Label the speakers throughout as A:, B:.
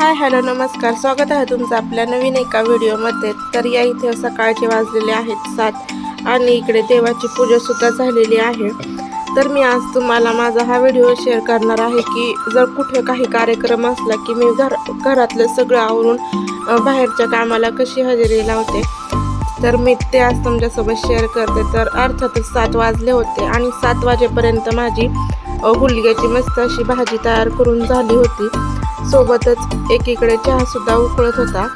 A: Hi hello नमस्कार. स्वागत आहे तुमचं आपल्या नवीन एका व्हिडिओमध्ये. तर या इथे सकाळचे वाजलेले आहेत सात आणि इकडे देवाची पूजासुद्धा झालेली आहे. तर मी आज तुम्हाला माझा हा व्हिडिओ शेअर करणार आहे की जर कुठे काही कार्यक्रम असला की मी घर घरातलं सगळं आवरून बाहेरच्या कामाला कशी हजेरी लावते तर मी ते आज तुमच्यासोबत शेअर करते. तर अर्थातच सात वाजले होते आणि सात वाजेपर्यंत माझी गुलग्याची हुलग्याची मस्त अशी भाजी तयार करून झाली होती. सोबतच एकीकडे चहा सुद्धा उकळत होता.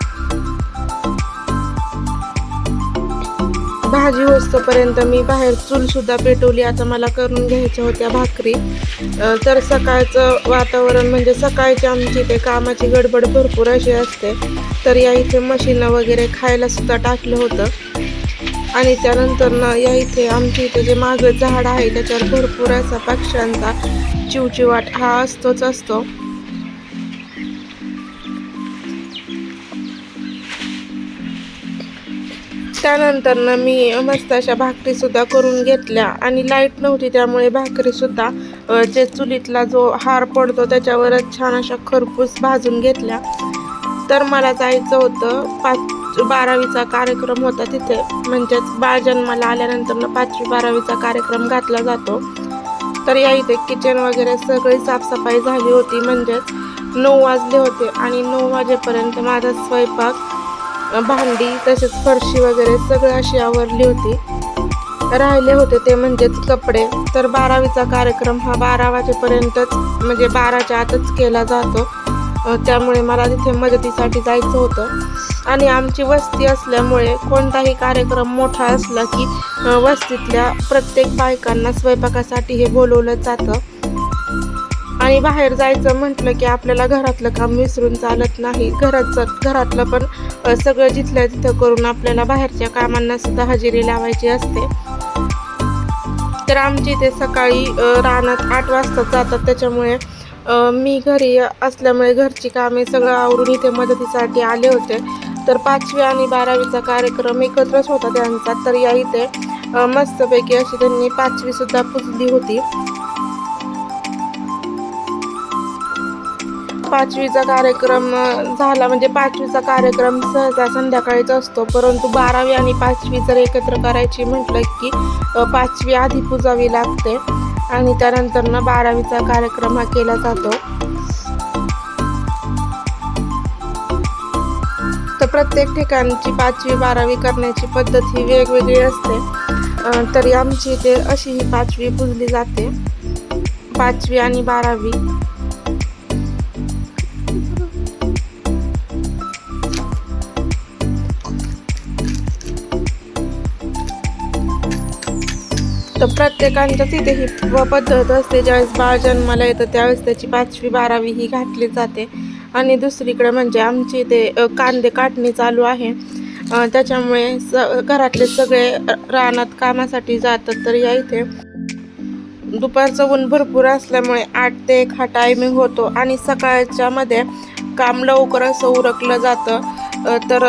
A: भाजी होस्तोपर्यंत मी बाहेर चूल सुद्धा पेटवली. आता मला करून घ्यायच्या होत्या भाकरी. तर सकाळचं वातावरण म्हणजे सकाळची आमची इथे कामाची गडबड भरपूर अशी असते. तर या इथे मशीन वगैरे खायला सुद्धा टाकलं होतं. आणि त्यानंतर ना या इथे आमच्या इथे जे मागं झाड आहे त्याच्यावर भरपूर असा पक्ष्यांचा चिवचिवाट हा असतोच असतो. त्यानंतर ना मी मस्त अशा भाकरीसुद्धा करून घेतल्या. आणि लाइट नव्हती त्यामुळे भाकरीसुद्धा जे चुलीतला जो हार पडतो त्याच्यावरच छान अशा खरपूस भाजून घेतल्या. तर मला जायचं होतं पाच बारावीचा कार्यक्रम होता तिथे. म्हणजेच बाळ जन्माला आल्यानंतर ना पाचवी बारावीचा कार्यक्रम घातला जातो. तर या इथे किचन वगैरे सगळी साफसफाई झाली होती. म्हणजेच नऊ वाजले होते आणि नऊ वाजेपर्यंत माझा स्वयंपाक भांडी तसेच फरशी वगैरे सगळं अशी आवरली होती. राहिले होते ते म्हणजेच कपडे. तर बारावीचा कार्यक्रम हा बारा वाजेपर्यंतच म्हणजे बाराच्या आतच केला जातो. त्यामुळे मला तिथे मदतीसाठी जायचं होतं. आणि आमची वस्ती असल्यामुळे कोणताही कार्यक्रम मोठा असला की वस्तीतल्या प्रत्येक बायकांना स्वयंपाकासाठी हे बोलवलं जातं. आणि बाहेर जायचं म्हटलं की आपल्याला घरातलं काम विसरून चालत नाही. घराचं घरातलं पण सगळं जिथल्या तिथं करून आपल्याला बाहेरच्या कामांना सुद्धा हजेरी लावायची असते. तर आमची इथे सकाळी रानात आठ वाजता जातात. त्याच्यामुळे मी घरी असल्यामुळे घरची कामे सगळं आवरून इथे मदतीसाठी आले होते. तर पाचवी आणि बारावीचा कार्यक्रम एकत्रच होता त्यांचा. तर या इथे मस्तपैकी अशी त्यांनी पाचवीसुद्धा पुजली होती. पाचवीचा कार्यक्रम झाला म्हणजे पाचवीचा कार्यक्रम सहसा संध्याकाळीच असतो. परंतु बारावी आणि पाचवी जर एकत्र करायची म्हटलं की पाचवी आधी पुजावी लागते आणि त्यानंतर ना बारावीचा कार्यक्रम हा केला जातो. तर प्रत्येक ठिकाणची पाचवी बारावी करण्याची पद्धत ही वेगवेगळी असते. तरी आमची इथे अशी ही पाचवी पुजली जाते. पाचवी आणि बारावी. तर प्रत्येकांच्या तिथे ही पद्धत असते. ज्यावेळेस बाळ जन्माला येतं त्यावेळेस त्याची पाचवी बारावी ही घातली जाते. आणि दुसरीकडे म्हणजे आमची इथे कांदे काटणी चालू आहे. त्याच्यामुळे स घरातले सगळे रानात कामासाठी जातात तर या इथे. दुपारचं ऊन भरपूर असल्यामुळे आठ ते एक हा टायमिंग होतो आणि सकाळच्या मध्ये काम लवकर असं उरकलं जातं. तर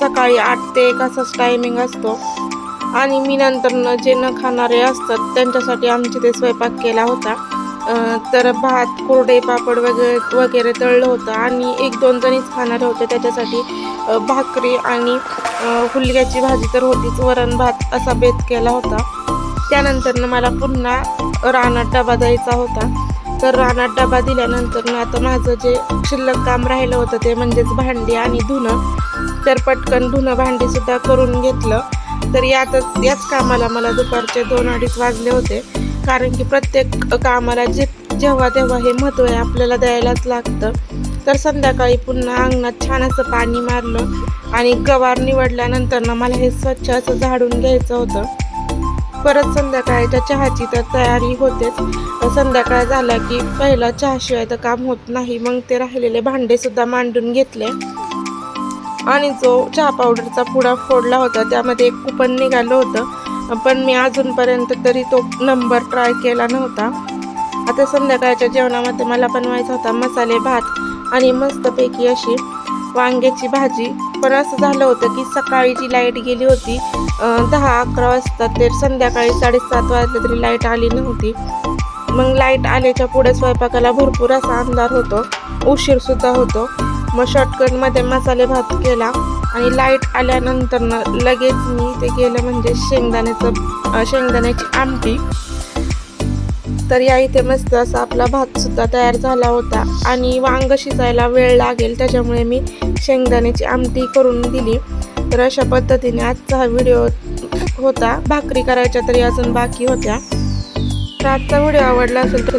A: सकाळी आठ ते एक असाच टायमिंग असतो. आणि मी नंतर जे न खाणारे असतात त्यांच्यासाठी आमचे ते स्वयंपाक केला होता. तर भात कोरडे पापड वगैरे वगैरे तळलं होतं आणि एक दोन जणीच खाणारे होते त्याच्यासाठी भाकरी आणि हुलग्याची भाजी तर होतीच वरण भात असा बेत केला होता. त्यानंतर मला पुन्हा रानात डबा द्यायचा होता. तर रानात डबा दिल्यानंतर आता माझं जे शिल्लक काम राहिलं होतं ते म्हणजेच भांडी आणि धुणं तर पटकन धुणं भांडीसुद्धा करून घेतलं. तर यातच याच कामाला मला दुपारचे दोन अडीच वाजले होते. कारण की प्रत्येक कामाला जे जेव्हा तेव्हा हे महत्त्व आहे आपल्याला द्यायलाच लागतं. तर संध्याकाळी पुन्हा अंगणात छान असं पाणी मारलं आणि गवार निवडल्यानंतर ना मला हे स्वच्छ असं झाडून घ्यायचं होतं. परत संध्याकाळच्या चहाची तर तयारी होतेच. संध्याकाळ झाला की पहिला चहाशिवाय तर काम होत नाही. मग ते राहिलेले भांडेसुद्धा मांडून घेतले. आणि जो चहा पावडरचा पुडा फोडला होता त्यामध्ये एक कुपन निघालं होतं. पण मी अजूनपर्यंत तरी तो नंबर ट्राय केला नव्हता. आता संध्याकाळच्या जेवणामध्ये मला बनवायचा होता मसाले भात आणि मस्तपैकी अशी वांग्याची भाजी. पण असं झालं होतं की सकाळी जी लाइट गेली होती दहा अकरा वाजता तर संध्याकाळी साडेसात वाजले तरी लाइट आली नव्हती. मग लाइट आल्याच्या पुढे स्वयंपाकाला भरपूर असा अंधार होतो. उशीरसुद्धा होतो. मग शॉर्टकटमध्ये मसाले भात केला आणि लाइट आल्यानंतर लगेच मी ते केलं म्हणजे शेंगदाण्याचं शेंगदाण्याची आमटी. तर या इथे मस्त असा आपला भात सुद्धा तयार झाला होता आणि वांग शिजायला वेळ लागेल त्याच्यामुळे मी शेंगदाण्याची आमटी करून दिली. तर अशा पद्धतीने आजचा हा व्हिडिओ होता. भाकरी करायच्या तरी अजून बाकी होत्या. तर आजचा व्हिडिओ आवडला असेल तर